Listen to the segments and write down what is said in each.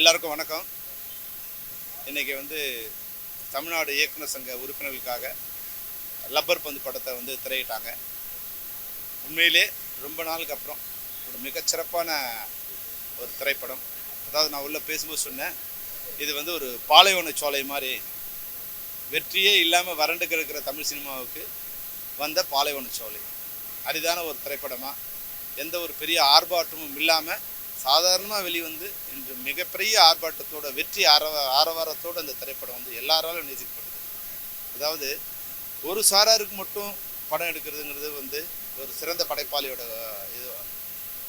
எல்லாருக்கும் வணக்கம். இன்னைக்கு வந்து தமிழ்நாடு இயக்குனர் சங்க உறுப்பினர்களுக்காக லப்பர் பந்து படத்தை வந்து திரையிட்டாங்க. உண்மையிலே ரொம்ப நாளுக்கு அப்புறம் ஒரு மிகச்சிறப்பான ஒரு திரைப்படம். அதாவது நான் உள்ளே பேசும்போது சொன்னேன் இது வந்து ஒரு பாலைவன சோலை மாதிரி வெற்றியே இல்லாமல் வறண்டு கிடக்கிற தமிழ் சினிமாவுக்கு வந்த பாலைவன சோலை. அரிதான ஒரு திரைப்படமாக எந்த ஒரு பெரிய ஆர்ப்பாட்டமும் இல்லாமல் சாதாரணமாக வெளிவந்து இன்று மிகப்பெரிய ஆர்ப்பாட்டத்தோட வெற்றி ஆரவ ஆரவாரத்தோடு அந்த திரைப்படம் வந்து எல்லாராலும் நேசிக்கப்படுது அதாவது ஒரு சாராருக்கு மட்டும் படம் எடுக்கிறதுங்கிறது வந்து ஒரு சிறந்த படைப்பாளியோட இது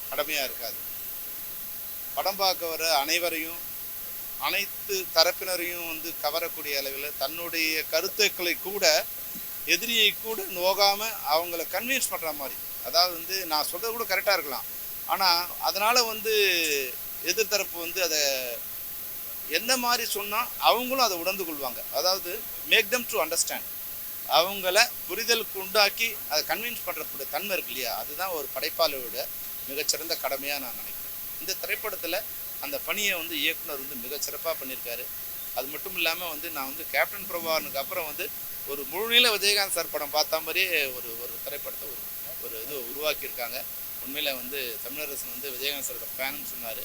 கடமையாக இருக்காது. படம் பார்க்க வர அனைவரையும் அனைத்து தரப்பினரையும் வந்து கவரக்கூடிய அளவில் தன்னுடைய கருத்துக்களை கூட எதிரியை கூட நோகாமல் அவங்கள கன்வின்ஸ் பண்ணுற மாதிரி. அதாவது வந்து நான் சொல்கிறது கூட கரெக்டாக இருக்கலாம். ஆனால் அதனால் வந்து எதிர்த்தரப்பு வந்து அதை எந்த மாதிரி சொன்னால் அவங்களும் அதை உணர்ந்து கொள்வாங்க. அதாவது மேக் தம் டு அண்டர்ஸ்டாண்ட் அவங்கள புரிதலுக்கு உண்டாக்கி அதை கன்வின்ஸ் பண்ணுறக்கூடிய தன்மை இருக்கு இல்லையா? அதுதான் ஒரு படைப்பாளியோட மிகச்சிறந்த கடமையாக நான் நினைக்கிறேன். இந்த திரைப்படத்தில் அந்த பணியை வந்து இயக்குனர் வந்து மிகச்சிறப்பாக பண்ணியிருக்காரு. அது மட்டும் இல்லாமல் வந்து நான் வந்து கேப்டன் பிரபாகரனுக்கு அப்புறம் வந்து ஒரு முழுநீள விஜயகாந்த் சார் படம் பார்த்த மாதிரியே ஒரு ஒரு திரைப்படத்தை ஒரு ஒரு இது உருவாக்கியிருக்காங்க. உண்மையில் வந்து தமிழரசன் வந்து விஜயகாந்த் சாரோட ஃபேன்னு சொன்னார்.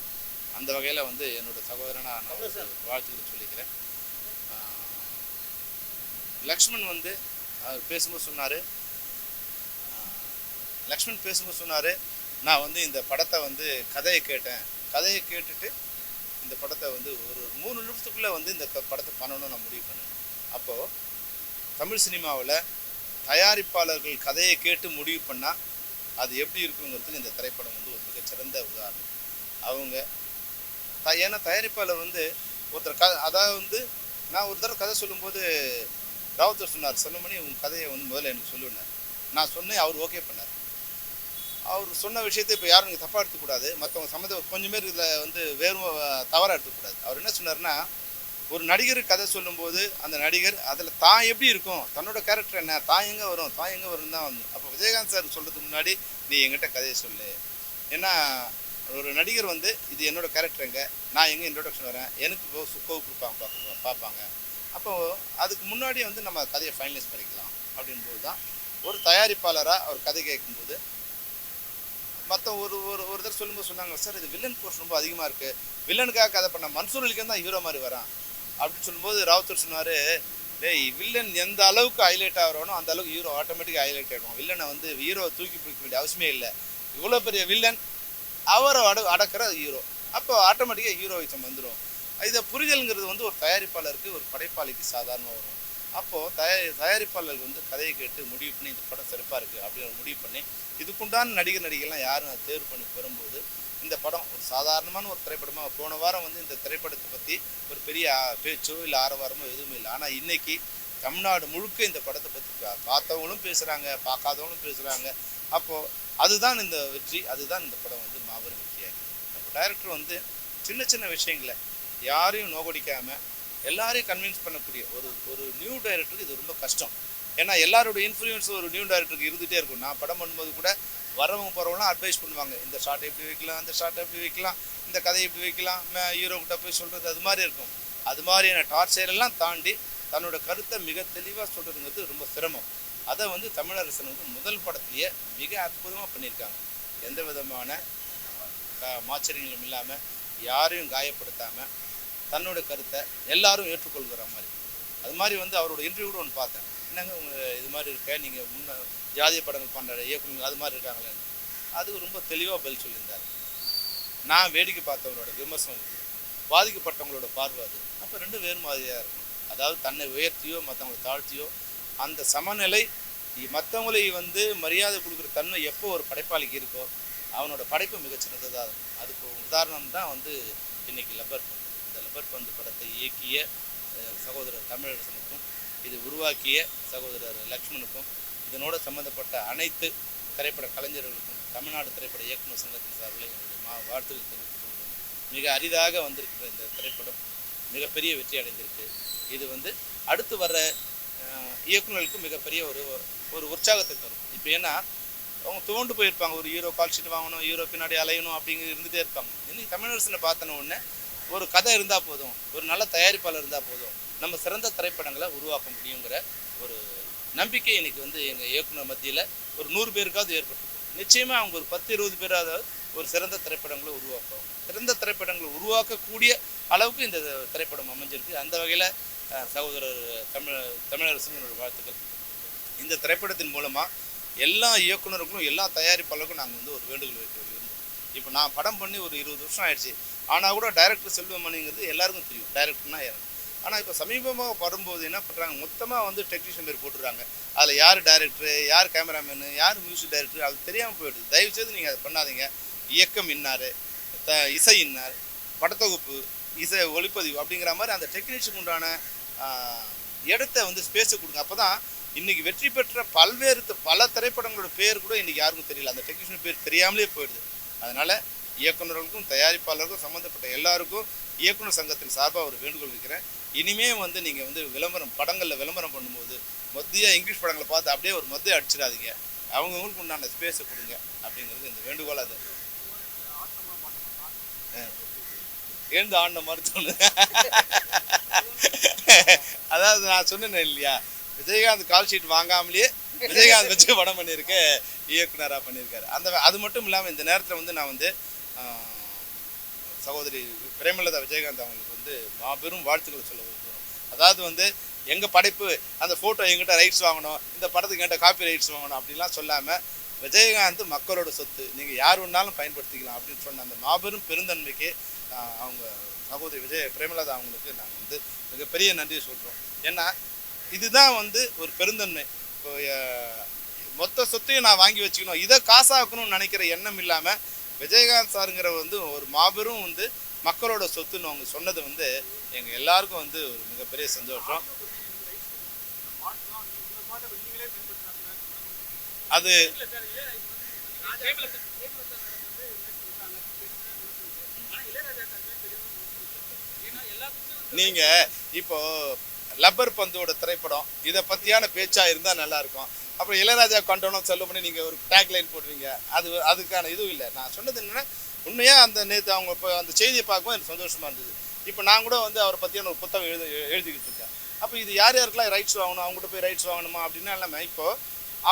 அந்த வகையில் வந்து என்னோட சகோதரனாக நான் வாழ்த்துக்கள் சொல்லிக்கிறேன். லக்ஷ்மண் வந்து அவர் பேசும்போது சொன்னார். லக்ஷ்மண் பேசும்போது சொன்னார் நான் வந்து இந்த படத்தை வந்து கதையை கேட்டேன். கதையை கேட்டுட்டு இந்த படத்தை வந்து ஒரு மூணு நிமிஷத்துக்குள்ளே வந்து இந்த படத்தை பண்ணணும்னு நான் முடிவு பண்ணேன். அப்போது தமிழ் சினிமாவில் தயாரிப்பாளர்கள் கதையை கேட்டு முடிவு பண்ணால் அது எப்படி இருக்குங்கிறதுக்கு இந்த திரைப்படம் வந்து ஒரு மிகச்சிறந்த உதாரணம். அவங்க த ஏன்னா தயாரிப்பாளர் வந்து ஒருத்தர் க அதாவது வந்து நான் ஒரு தடவை கதை சொல்லும்போது ராவுத்தர் சொன்னார் சொன்னமணி உங்கள் கதையை வந்து முதல்ல எனக்கு சொல்லுனார் நான் சொன்னேன் அவர் ஓகே பண்ணார். அவர் சொன்ன விஷயத்தை இப்போ யாரும் நீங்கள் தப்பாக எடுத்துக்கூடாது மற்றவங்க சம்மந்த கொஞ்சம் பேர் இதில் வந்து வேறு தவறாக எடுத்துக்கூடாது அவர் என்ன சொன்னார்னா ஒரு நடிகர் கதை சொல்லும்போது அந்த நடிகர் அதில் தான் எப்படி இருக்கும்? தன்னோட கேரக்டர் என்ன? தான் எங்கே வரும்? தான் எங்கே வரும் தான் வந்து. அப்போ விஜயகாந்த் சார் சொல்கிறதுக்கு முன்னாடி நீ எங்கிட்ட கதையை சொல்லு. ஏன்னா ஒரு நடிகர் வந்து இது என்னோடய கேரக்டர் எங்கே? நான் எங்கே இன்ட்ரொடக்ஷன் வரேன்? எனக்கு சுக்கோவு கொடுப்பாங்க பார்ப்பாங்க பார்ப்பாங்க. அப்போது அதுக்கு முன்னாடி வந்து நம்ம கதையை ஃபைனலைஸ் பண்ணிக்கலாம் அப்படின்போது தான் ஒரு தயாரிப்பாளராக அவர் கதை கேட்கும்போது மற்ற ஒரு ஒரு ஒரு தடவை சொல்லும்போது சொன்னாங்க சார் இது வில்லன் போர்ஷன் ரொம்ப அதிகமாக இருக்குது வில்லனுக்காக கதை பண்ண மன்சூர் அலிகன் தான் ஹீரோ மாதிரி வரான். அப்படின்னு சொல்லும்போது ராவுத்தர் சொன்னார் டேய் வில்லன் எந்த அளவுக்கு ஹைலைட் ஆகிறானோ அந்த அளவுக்கு ஹீரோ ஆட்டோமேட்டிக்காக ஹைலைட் ஆகிடும் வில்லனை வந்து ஹீரோ தூக்கி பிடிக்க வேண்டிய அவசியமே இல்லை. இவ்வளோ பெரிய வில்லன் அவரை அட அடக்கிற ஹீரோ அப்போ ஆட்டோமேட்டிக்காக ஹீரோயிசம் வந்துடும் இதை புரிதல்ங்கிறது வந்து ஒரு தயாரிப்பாளருக்கு ஒரு படைப்பாளிக்கு சாதாரணமாக வரும். அப்போது தயாரி தயாரிப்பாளர்கள் வந்து கதையை கேட்டு முடிவு பண்ணி இந்த படம் சிறப்பாக இருக்குது அப்படின்னு முடிவு பண்ணி இதுக்குண்டான நடிகர் நடிகைலாம் யாரும் தேர்வு பண்ணி பெறும்போது இந்த படம் ஒரு சாதாரணமான ஒரு திரைப்படமாக போன வாரம் வந்து இந்த திரைப்படத்தை பற்றி ஒரு பெரிய பேச்சோ இல்லை ஆரவாரமோ எதுவுமே இல்லை. ஆனால் இன்னைக்கு தமிழ்நாடு முழுக்க இந்த படத்தை பற்றி பார்த்தவங்களும் பேசுகிறாங்க பார்க்காதவங்களும் பேசுகிறாங்க அப்போது அதுதான் இந்த வெற்றி அதுதான் இந்த படம் வந்து மாபெரும் வெற்றியாகி அப்போ டைரக்டர் வந்து சின்ன சின்ன விஷயங்களை யாரையும் நோகடிக்காமல் எல்லாரையும் கன்வின்ஸ் பண்ணக்கூடிய ஒரு ஒரு நியூ டைரக்டருக்கு இது ரொம்ப கஷ்டம். ஏன்னா எல்லாரோட இன்ஃப்ளூயன்ஸும் ஒரு நியூ டைரக்டருக்கு இருந்துகிட்டே இருக்கும். நான் படம் பண்ணும்போது கூட வரவங்க போகிறவங்களாம் அட்வைஸ் பண்ணுவாங்க. இந்த ஷார்ட் எப்படி வைக்கலாம் இந்த ஷார்ட் எப்படி வைக்கலாம் இந்த கதையை எப்படி வைக்கலாம் ஹீரோக்கிட்ட போய் சொல்கிறது அது மாதிரி இருக்கும். அது மாதிரியான டார்ச்சர் எல்லாம் தாண்டி தன்னோட கருத்தை மிக தெளிவாக சொல்கிறதுங்கிறது ரொம்ப சிரமம். அதை வந்து தமிழரசன் வந்து முதல் படத்திலேயே மிக அற்புதமாக பண்ணியிருக்காங்க. எந்த விதமான மாச்சரியங்களும் இல்லாமல் யாரையும் காயப்படுத்தாமல் தன்னோட கருத்தை எல்லாரும் ஏற்றுக்கொள்கிற மாதிரி. அது மாதிரி வந்து அவரோட இன்டர்வியூ ஒன்று பார்த்தேன். என்னங்க உங்க இது மாதிரி இருக்க? நீங்கள் முன்ன ஜாதிய படங்கள் பண்ணுற இயக்குநர் அது மாதிரி இருக்காங்களேன்னு அது ரொம்ப தெளிவாக பதில் சொல்லியிருந்தார். நான் வேடிக்கை பார்த்தவங்களோட விமர்சனம் பாதிக்கப்பட்டவங்களோட பார்வை அது. அப்போ ரெண்டும் வேறு மாதிரியாக இருக்கும் அதாவது தன்னை உயர்த்தியோ மற்றவங்களை தாழ்த்தியோ அந்த சமநிலை மற்றவங்களை வந்து மரியாதை கொடுக்குற தன்மை எப்போ ஒரு படைப்பாளிக்கு இருக்கோ அவனோட படைப்பு மிகச்சிறந்ததாக இருக்கும் அதுக்கு உதாரணம் தான் வந்து இன்னைக்கு லப்பர் பந்து. இந்த லப்பர் பந்து படத்தை இயக்கிய சகோதரர் தமிழரசனுக்கும் இது உருவாக்கிய சகோதரர் லக்ஷ்மணுக்கும் இதனோடு சம்மந்தப்பட்ட அனைத்து திரைப்பட கலைஞர்களுக்கும் தமிழ்நாடு திரைப்பட இயக்குனர் சங்கத்தின் சார்பில் என்னுடைய மா வாழ்த்துக்கள் தெரிவித்துக் கொள்கிறோம். மிக அரிதாக வந்திருக்கிற இந்த திரைப்படம் மிகப்பெரிய வெற்றி அடைந்திருக்கு. இது வந்து அடுத்து வர்ற அஹ், மிகப்பெரிய ஒரு ஒரு உற்சாகத்தை தரும். இப்போ ஏன்னா அவங்க தோண்டு போயிருப்பாங்க. ஒரு ஹீரோ கால் ஷீட் வாங்கணும் ஹீரோ பின்னாடி அலையணும் அப்படிங்கிறது இருந்துகிட்டே இருப்பாங்க. இன்னைக்கு தமிழரசனை பார்த்தன உடனே ஒரு கதை இருந்தால் போதும். ஒரு நல்ல தயாரிப்பாளர் இருந்தால் போதும். நம்ம சிறந்த திரைப்படங்களை உருவாக்க முடியுங்கிற ஒரு நம்பிக்கை எனக்கு வந்து எங்கள் இயக்குனர் மத்தியில் ஒரு நூறு பேருக்காவது ஏற்பட்டிருக்கு. நிச்சயமாக அவங்க ஒரு பத்து இருபது பேராவது ஒரு சிறந்த திரைப்படங்களை உருவாக்குவாங்க சிறந்த திரைப்படங்களை உருவாக்கக்கூடிய அளவுக்கு இந்த திரைப்படம் அமைஞ்சிருக்கு. அந்த வகையில் சகோதரர் தமிழ் தமிழரசு என்னோட வாழ்த்துக்கள். இந்த திரைப்படத்தின் மூலமாக எல்லா இயக்குனருக்கும் எல்லா தயாரிப்பாளருக்கும் நாங்கள் வந்து ஒரு வேண்டுகோள் வைக்க விரும்புகிறோம் இப்போ நான் படம் பண்ணி ஒரு இருபது வருஷம் ஆயிடுச்சு. ஆனால் கூட டைரக்டர் செல்வமணிங்கிறது எல்லாருக்கும் தெரியும். டைரக்டர்னா யார்? ஆனால் இப்போ சமீபமாக வரும்போது என்ன பண்ணுறாங்க மொத்தமாக வந்து டெக்னீஷியன் பேர் போட்டுடுறாங்க அதில் யார் டைரக்டர் யார் கேமராமேனு யார் மியூசிக் டைரக்டர் அது தெரியாமல் போயிடுது. தயவுசெய்து நீங்கள் அதை பண்ணாதீங்க. இயக்கம் இன்னார் த இசை இன்னார் படத்தொகுப்பு இசை ஒளிப்பதிவு அப்படிங்கிற மாதிரி அந்த டெக்னீஷியனுக்கு உண்டான இடத்த வந்து ஸ்பேஸை கொடுங்க. அப்போ தான் இன்றைக்கி வெற்றி பெற்ற பல்வேறு பல திரைப்படங்களோட பேர் கூட இன்றைக்கி யாருக்கும் தெரியல. அந்த டெக்னீஷியன் பேர் தெரியாமலே போயிடுது. அதனால் இயக்குனர்களுக்கும் தயாரிப்பாளருக்கும் சம்மந்தப்பட்ட எல்லாருக்கும் இயக்குனர் சங்கத்தின் சார்பாக ஒரு வேண்டுகோள் வைக்கிறேன். இனிமே வந்து நீங்கள் வந்து விளம்பரம் படங்களில் விளம்பரம் பண்ணும்போது மத்திய இங்கிலீஷ் படங்களை பார்த்து அப்படியே ஒரு மத்திய அடிச்சிடாதீங்க. அவங்கவுங்களுக்கு உண்டான ஸ்பேஸை கொடுங்க அப்படிங்கிறது இந்த வேண்டுகோள் அது. எழுந்து ஆண்ட மருத்துவம் அதாவது நான் சொன்னேன் இல்லையா? விஜயகாந்த் கால் ஷீட் வாங்காமலேயே விஜயகாந்த் வச்சு படம் பண்ணியிருக்க இயக்குனராக பண்ணியிருக்காரு. அந்த அது மட்டும் இல்லாமல் இந்த நேரத்தில் வந்து நான் வந்து சகோதரி பிரேமலதா விஜயகாந்த் அவங்களுக்கு வந்து மாபெரும் வாழ்த்துக்களை சொல்ல விரும்புகிறோம். அதாவது வந்து எங்கள் படைப்பு அந்த ஃபோட்டோ எங்கிட்ட ரைட்ஸ் வாங்கணும் இந்த படத்துக்கு என்கிட்ட காப்பி ரைட்ஸ் வாங்கணும் அப்படிலாம் சொல்லாமல் விஜயகாந்த் மக்களோட சொத்து நீங்கள் யார் வேணாலும் பயன்படுத்திக்கலாம் அப்படின்னு சொன்ன அந்த மாபெரும் பெருந்தன்மைக்கு அவங்க சகோதரி விஜய் பிரேமலதா அவங்களுக்கு நாங்கள் வந்து மிகப்பெரிய நன்றியை சொல்கிறோம் ஏன்னா இதுதான் வந்து ஒரு பெருந்தன்மை. இப்போ மொத்த சொத்தையும் நான் வாங்கி வச்சுக்கணும் இதை காசாக்கணும்னு நினைக்கிற எண்ணம் இல்லாமல் விஜயகாந்த் சாருங்கிற வந்து ஒரு மாபெரும் வந்து மக்களோட சொத்துன்னு அவங்க சொன்னது வந்து எங்கள் எல்லாருக்கும் வந்து ஒரு மிகப்பெரிய சந்தோஷம். அது நீங்க இப்போ லப்பர் பந்தோட திரைப்படம் இதை பத்தியான பேச்சா இருந்தா நல்லா இருக்கும். அப்புறம் இளையராஜா கண்டனம் செல்லும் பண்ணி நீங்கள் ஒரு டேக் லைன் போடுவீங்க அது அதுக்கான இதுவும் இல்லை. நான் சொன்னது என்னென்னா உண்மையாக அந்த நேற்று அவங்க இப்போ அந்த செய்தியை பார்க்கும்போது எனக்கு சந்தோஷமாக இருந்தது. இப்போ நான் கூட வந்து அவரை பற்றியான ஒரு புத்தகம் எழுத எழுதிக்கிட்டு இருக்கேன். அப்போ இது யார் யாருக்கெல்லாம் ரைட்ஸ் வாங்கணும் அவங்ககிட்ட போய் ரைட்ஸ் வாங்கணுமா அப்படின்னா இல்லாமல் இப்போது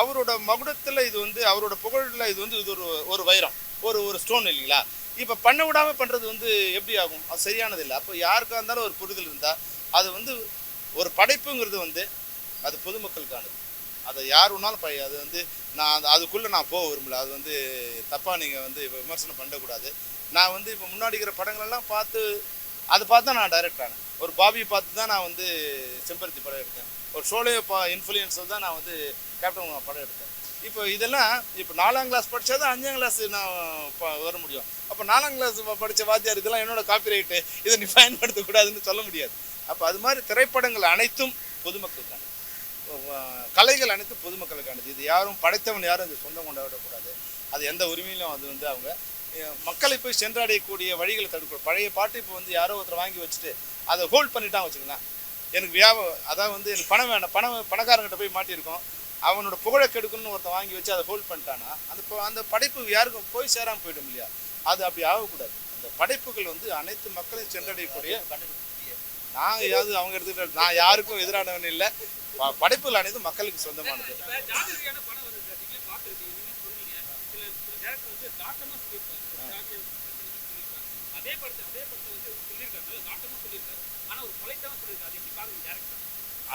அவரோட மகுடத்தில் இது வந்து அவரோட புகழில் இது வந்து இது ஒரு ஒரு வைரம். ஒரு ஒரு ஸ்டோன் இல்லைங்களா? இப்போ பண்ண விடாமல் பண்ணுறது வந்து எப்படி ஆகும்? அது சரியானது இல்லை. அப்போ யாருக்காக இருந்தாலும் ஒரு புரிதல் இருந்தால் அது வந்து ஒரு படைப்புங்கிறது வந்து அது பொதுமக்களுக்கானது. அதை யார் வேணாலும் ப அது வந்து நான் அது அதுக்குள்ளே நான் போக விரும்பல. அது வந்து தப்பாக நீங்கள் வந்து இப்போ விமர்சனம் பண்ணக்கூடாது. நான் வந்து இப்போ முன்னாடி இருக்கிற படங்களெல்லாம் பார்த்து அதை பார்த்து தான் நான் டைரக்ட் ஆனேன். ஒரு பாபியை பார்த்து தான் நான் வந்து செம்பருத்தி படம் எடுத்தேன். ஒரு ஷோலே பா இன்ஃப்ளூயன்ஸில் தான் நான் வந்து கேப்டன் படம் எடுத்தேன். இப்போ இதெல்லாம் இப்போ நாலாம் கிளாஸ் படித்தா தான் அஞ்சாம் கிளாஸ் நான் ப- வர முடியும். அப்போ நாலாம் கிளாஸ் படித்த வாத்தியார் இதெல்லாம் என்னோட காப்பிரைட்டு இதை நீ பயன்படுத்தக்கூடாதுன்னு சொல்ல முடியாது. அப்போ அது மாதிரி திரைப்படங்கள் அனைத்தும் பொதுமக்கள் தான். கலைகள் அனைத்து பொதுமக்களுக்கானது. இது யாரும் படைத்தவன் யாரும் இது சொந்தம் கொண்டாடக்கூடாது அது எந்த உரிமையிலும் அது வந்து அவங்க மக்களை போய் சென்றடையக்கூடிய வழிகளை தடுக்கணும் பழைய பாட்டு இப்போ வந்து யாரோ ஒருத்தர் வாங்கி வச்சுட்டு அதை ஹோல்ட் பண்ணிட்டான் வச்சுக்கலாம் எனக்கு வியாபாரம் அதான் வந்து எனக்கு பணம் வேண்டாம் பணம் பணக்காரங்கிட்ட போய் மாட்டியிருக்கோம். அவனோட புகழை கெடுக்கணும்னு ஒருத்தன் வாங்கி வச்சு அதை ஹோல்ட் பண்ணிட்டானா அந்த அந்த படைப்பு யாருக்கும் போய் சேராமல் போயிடும் இல்லையா? அது அப்படி ஆகக்கூடாது. அந்த படைப்புகள் வந்து அனைத்து மக்களையும் சென்றடையக்கூடிய நான் ஏதாவது அவங்க எடுத்துக்கிட்ட நான் யாருக்கும் எதிரானவன் இல்லை. படைப்புகள் அனைத்தும் மக்களுக்கு சொந்தமானது.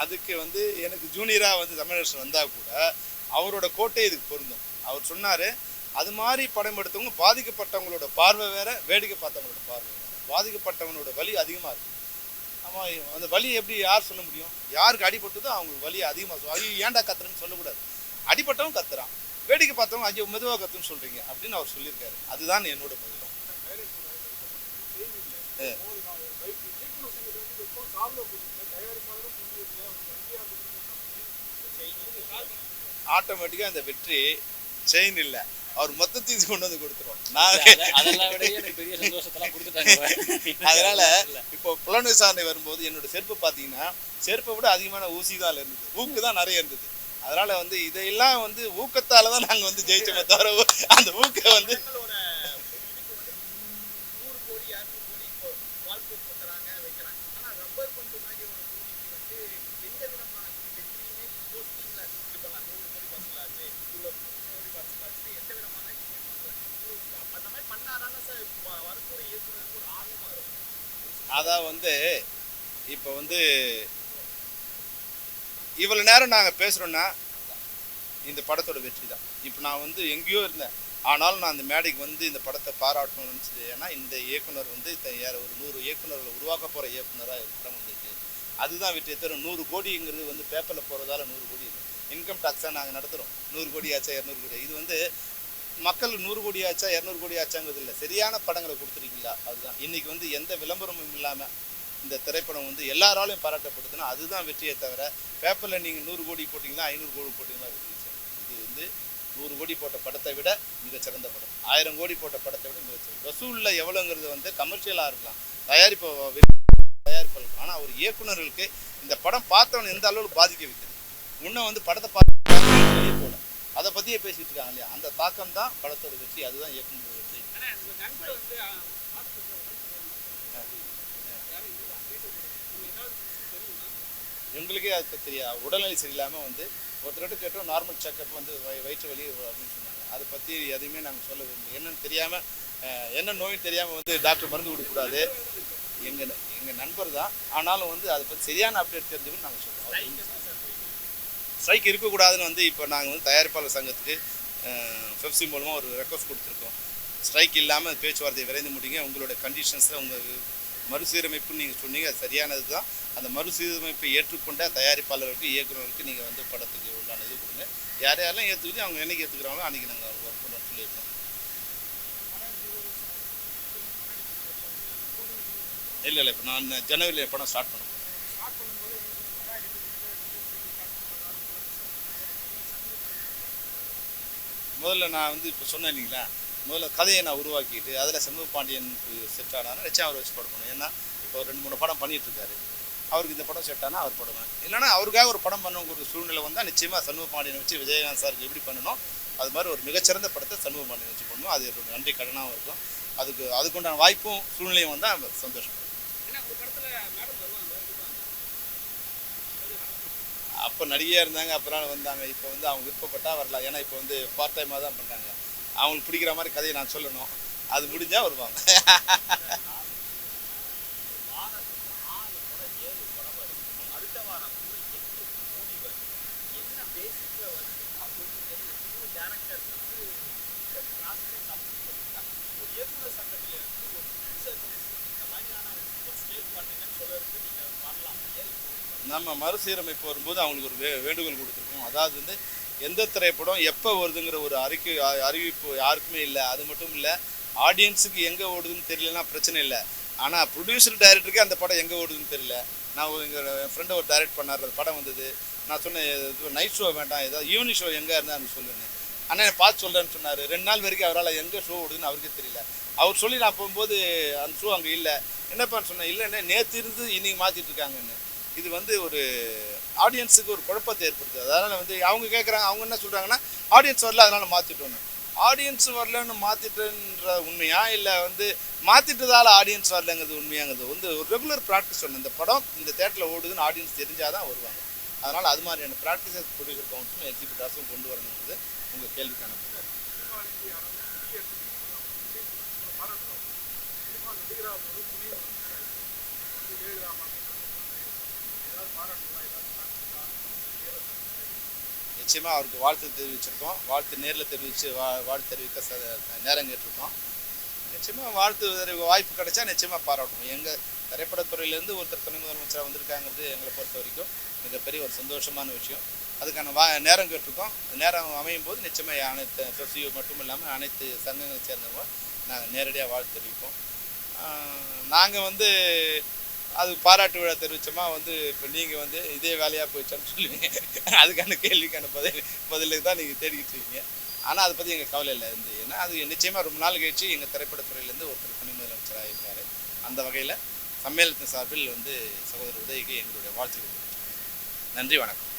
அதுக்கு வந்து எனக்கு ஜூனியராக வந்து தமிழரசன் வந்தால் கூட அவரோட கோட்டை இதுக்கு பொருந்தும். அவர் சொன்னார் அது மாதிரி படம் எடுத்தவங்க பாதிக்கப்பட்டவங்களோட பார்வை வேற வேடிக்கை பார்த்தவங்களோட பார்வை வேற. பாதிக்கப்பட்டவனோட வலி அதிகமாக இருக்கு. ஆமாம் அந்த வலி எப்படி யார் சொல்ல முடியும்? யாருக்கு அடிபட்டதோ அவங்களுக்கு வலி அதிகமாக சொல்லும் ஐயோ ஏன்டா கத்துறேன்னு சொல்லக்கூடாது. அடிபட்டவன் கத்துறான். வேடிக்கை பார்த்தவங்க ஐயோ மெதுவாக கத்துன்னு சொல்கிறீங்க அப்படின்னு அவர் சொல்லியிருக்காரு. அதுதான் என்னோட பதிலும். ஆட்டோமேட்டிக்காக அந்த வெற்றி செயின் இல்லை. அவர் மொத்தத்தையும் கொண்டு வந்து கொடுத்துரும் நான் அதனால இப்போ புலன் விசாரணை வரும்போது என்னோட செருப்பு பார்த்தீங்கன்னா செருப்பை விட அதிகமான ஊசி தான் இருந்தது. ஊக்கு தான் நிறைய இருந்தது. அதனால வந்து இதையெல்லாம் வந்து ஊக்கத்தால தான் நாங்கள் வந்து ஜெயிச்சோமே தவிர அந்த ஊக்க வந்து நூறு கோடி இரநூறு கோடி இப்போ வாழ்க்கை பண்றாங்க வைக்கிறாங்க ஆனா ரப்பர் பந்து மாதிரி ஒரு மூவிக்கு வந்து எந்த விதமான வெற்றியுமே போஸ்டிங்ல இது பண்ணலாம் நூறு கோடி வசூலாச்சு இவ்வளவு கோடி வசூலாச்சு எந்த விதமான இதுவுமே பண்ணல So, அந்த மாதிரி பண்ணாதானே சார் வ- வரக்கூடிய இயக்குனருக்கு ஒரு ஆர்வமா இருக்கும் அதான் வந்து இப்போ வந்து இவ்வளோ நேரம் நாங்கள் பேசுகிறோன்னா இந்த படத்தோட வெற்றி தான் இப்போ நான் வந்து எங்கேயோ இருந்தேன். ஆனாலும் நான் அந்த மேடைக்கு வந்து இந்த படத்தை பாராட்டணும்னு நினச்சது ஏன்னா இந்த இயக்குனர் வந்து ஏற ஒரு நூறு இயக்குனர்களை உருவாக்க போகிற இயக்குனராக படம் வந்துருக்கு. அதுதான் வெற்றி தரும். நூறு கோடிங்கிறது வந்து பேப்பரில் போகிறதால நூறு கோடி இல்லை. இன்கம் டேக்ஸாக நாங்கள் நடத்துகிறோம் நூறு கோடி ஆச்சா இரநூறு கோடி. இது வந்து மக்கள் நூறு கோடி ஆச்சா இரநூறு கோடி ஆச்சாங்கிறது இல்லை. சரியான படங்களை கொடுத்துருக்கீங்களா அதுதான். இன்னைக்கு வந்து எந்த விளம்பரமும் இல்லாமல் இந்த திரைப்படம் வந்து எல்லாராலையும் பாராட்டப்படுதுன்னா அதுதான் வெற்றியை தவிர பேப்பரில் நீங்கள் நூறு கோடி போட்டிங்களா ஐநூறு கோடி போட்டிங்களா வெற்றி சார் இது வந்து நூறு கோடி போட்ட படத்தை விட மிகச்சிறந்த படம். ஆயிரம் கோடி போட்ட படத்தை விட மிகச்சிறந்த வசூலில் எவ்வளோங்கிறது வந்து கமர்ஷியலாக இருக்கலாம். தயாரிப்பு தயாரிப்பாளர் ஆனால் ஒரு இயக்குனர்களுக்கு இந்த படம் பார்த்தவன் எந்த அளவுக்கு பாதிக்க வைக்கிறது? முன்ன வந்து படத்தை பார்த்து அதை பற்றியே பேசிட்டு இருக்காங்க இல்லையா? அந்த தாக்கம் தான் படத்தோட வெற்றி. அதுதான் இயக்குனர் வெற்றி. நண்பர் எங்களுக்கே அது தெரியாது. உடல்நிலை சரியில்லாமல் வந்து ஒருத்தர்கிட்ட கேட்டோம் நார்மல் செக்கப் வந்து வயிற்று வலி அப்படின்னு சொன்னாங்க. அதை பற்றி எதையுமே நாங்கள் சொல்ல விரும்பல. என்னன்னு தெரியாமல் என்ன நோயும் தெரியாமல் வந்து டாக்டர் மருந்து கொடுக்கக்கூடாது எங்கள் எங்கள் நண்பர் தான். ஆனாலும் வந்து அதை பற்றி சரியான அப்டேட் தெரிஞ்சுக்கணும் நாங்கள் சொல்கிறோம் ஸ்ட்ரைக் இருக்கக்கூடாதுன்னு வந்து இப்போ நாங்கள் வந்து தயாரிப்பாளர் சங்கத்துக்கு ஃபெப்சி மூலமாக ஒரு ரெக்வஸ்ட் கொடுத்துருக்கோம். ஸ்ட்ரைக் இல்லாமல் பேச்சுவார்த்தை விரைந்து முடியுங்க உங்களோட கண்டிஷன்ஸில் உங்கள் மறுசீரமைப்புன்னு நீங்கள் சொன்னீங்க அது சரியானது தான் அந்த மறுசீரமைப்பை ஏற்றுக்கொண்ட தயாரிப்பாளர்களுக்கு இயக்குநர்களுக்கு நீங்கள் வந்து படத்துக்கு உண்டான இது கொடுங்க. யார் யாரெல்லாம் ஏற்றுக்கிட்டு அவங்க என்னைக்கு ஏற்றுக்கிறாங்களோ அன்றைக்கி நாங்கள் ஒர்க் பண்ண சொல்லியிருக்கோம். இல்லை இல்லை இப்போ நான் ஜனவரியில் படம் ஸ்டார்ட் பண்ண முதல்ல நான் வந்து இப்போ சொன்னேன் இல்லைங்களா? முதல்ல கதையை நான் உருவாக்கிட்டு அதில் செம்பு பாண்டியனுக்கு செட் ஆனால் நிச்சயம் அவர் வச்சு படம் பண்ணுவேன். ஏன்னா இப்போ ஒரு ரெண்டு மூணு படம் பண்ணிகிட்ருக்காரு அவருக்கு இந்த படம் செட் ஆனால் அவர் பண்ணுவேன். இல்லைன்னா அவருக்காக ஒரு படம் பண்ணுங்கிற ஒரு சூழ்நிலை வந்தால் நிச்சயமாக சண்முக பாண்டியனை வச்சு விஜயகாந்த் சாருக்கு எப்படி பண்ணணும்? அது மாதிரி ஒரு மிகச்சிறந்த படத்தை சண்முக பாண்டியன் வச்சு பண்ணணும். அது என்னோட நன்றி கடனாகவும் இருக்கும். அதுக்கு அதுக்குண்டான வாய்ப்பும் சூழ்நிலையும் வந்தால் சந்தோஷம். ஏன்னா ஒரு படத்தில் மேடம் வருவாங்க வருவாங்க அப்போ நடிகையாக இருந்தாங்க அப்புறம் வந்தாங்க. இப்போ வந்து அவங்க விருப்பப்பட்டா வரலாம். ஏன்னா இப்போ வந்து பார்ட் டைமாக தான் பண்ணுறாங்க அவங்களுக்கு பிடிக்கிற மாதிரி கதையை நான் சொல்லணும். அது முடிஞ்சால் வருவாங்க அடுத்த வாரம் கூட எட்டு மூடி வருது என்ன பேசிக்ல வருது அப்படின்னு தெரியல டேரக்டர் வந்து கிளாஸ்லேயே கம்ப்ளீட் பண்ணிட்டாங்க ஒரு இயக்குனர் சங்கத்தில் இருந்து ஒரு ப்ரொடியூசர் இந்த மாதிரியான ஒரு ஸ்டேட் பண்ணுங்கன்னு சொல்றதுக்கு நீங்க வரலாம் ஏன் இப்போ நம்ம மறுசீரமைப்பு வரும்போது அவங்களுக்கு ஒரு வே வேண்டுகோள் கொடுத்துருக்கோம். அதாவது வந்து எந்த திரைப்படம் எப்போ வருதுங்கிற ஒரு அறிக்கை அறிவிப்பு யாருக்குமே இல்லை. அது மட்டும் இல்லை ஆடியன்ஸுக்கு எங்கே ஓடுதுன்னு தெரியலனா பிரச்சனை இல்லை. ஆனால் ப்ரொடியூசர் டைரக்டருக்கு அந்த படம் எங்கே ஓடுதுன்னு தெரியல. நான் எங்கள் என் ஃப்ரெண்டை ஒரு டைரக்ட் பண்ணார் அந்த படம் வந்தது. நான் சொன்னேன் நைட் ஷோ வேண்டாம். ஏதாவது ஈவினிங் ஷோ எங்கே இருந்தால் சொல்லுன்னு. என்னை பார்த்து சொல்கிறேன்னு சொன்னார். ரெண்டு நாள் வரைக்கும் அவரால் எங்கே ஷோ ஓடுதுன்னு அவருக்கே தெரியல. அவர் சொல்லி நான் போகும்போது அந்த ஷோ அங்கே இல்லை. என்னப்பான்னு சொன்னேன் இல்லைண்ணே நேற்று இருந்து இன்றைக்கி மாற்றிட்டு இருக்காங்கன்னு. இது வந்து ஒரு ஆடியன்ஸுக்கு ஒரு குழப்பத்தை ஏற்படுத்துது. அதனால் வந்து அவங்க கேட்குறாங்க அவங்க என்ன சொல்கிறாங்கன்னா ஆடியன்ஸ் வரல அதனால் மாற்றிட்டோன்னு ஆடியன்ஸ் வரலன்னு மாற்றிட்டுன்ற உண்மையா? இல்லை வந்து மாற்றிட்டதால ஆடியன்ஸ் வரலங்கிறது உண்மையாங்கிறது வந்து ஒரு ரெகுலர் ப்ராக்டிஸ் ஒன்று இந்த படம் இந்த தேட்டரில் ஓடுதுன்னு ஆடியன்ஸ் தெரிஞ்சால் தான் வருவாங்க. அதனால் அது மாதிரியான ப்ராக்டிஸஸ் ப்ரொடியூசர் கவுன்சிலும் எக்ஸிபிட்டாஸும் கொண்டு வரணுங்கிறது உங்கள் கேள்விக்கான பதில். நிச்சயமாக அவருக்கு வாழ்த்து தெரிவிச்சிருக்கோம். வாழ்த்து நேரில் தெரிவித்து வா வாழ்த்து தெரிவிக்க ச- நேரம் கேட்டிருக்கோம். நிச்சயமாக வாழ்த்து தெரிவி- வாய்ப்பு கிடைச்சா நிச்சயமாக பாராட்டணும். எங்கள் திரைப்படத்துறையிலேருந்து ஒருத்தர் துணை முதலமைச்சராக வந்திருக்காங்கிறது எங்களை பொறுத்த வரைக்கும் மிகப்பெரிய ஒரு சந்தோஷமான விஷயம். அதுக்கான வா நேரம் கேட்டிருக்கோம். நேரம் அமையும் போது நிச்சயமாக அனைத்து சொசியோ மட்டும் இல்லாமல் அனைத்து சங்கங்களை சேர்ந்தவங்க நாங்கள் நேரடியாக வாழ்த்து தெரிவிப்போம். நாங்கள் வந்து அது பாராட்டு விழா தெரிவிச்சோமா வந்து இப்போ நீங்கள் வந்து இதே வேலையாக போயிடுச்சான்னு சொல்லுவீங்க. அதுக்கான கேள்விக்கான பதில் பதிலுக்கு தான் நீங்கள் தேடிக்கிட்டு இருக்கீங்க. ஆனால் அதை பற்றி எங்கள் கவலை இல்லை. இருந்து ஏன்னா அது நிச்சயமாக ரொம்ப நாள் கழிச்சு எங்கள் திரைப்படத்துறையிலேருந்து ஒருத்தர் துணை முதலமைச்சராக இருக்கார். அந்த வகையில் சம்மேளனத்தின் சார்பில் வந்து சகோதரர் உதயக்கு எங்களுடைய வாழ்த்துக்கள் நன்றி வணக்கம்.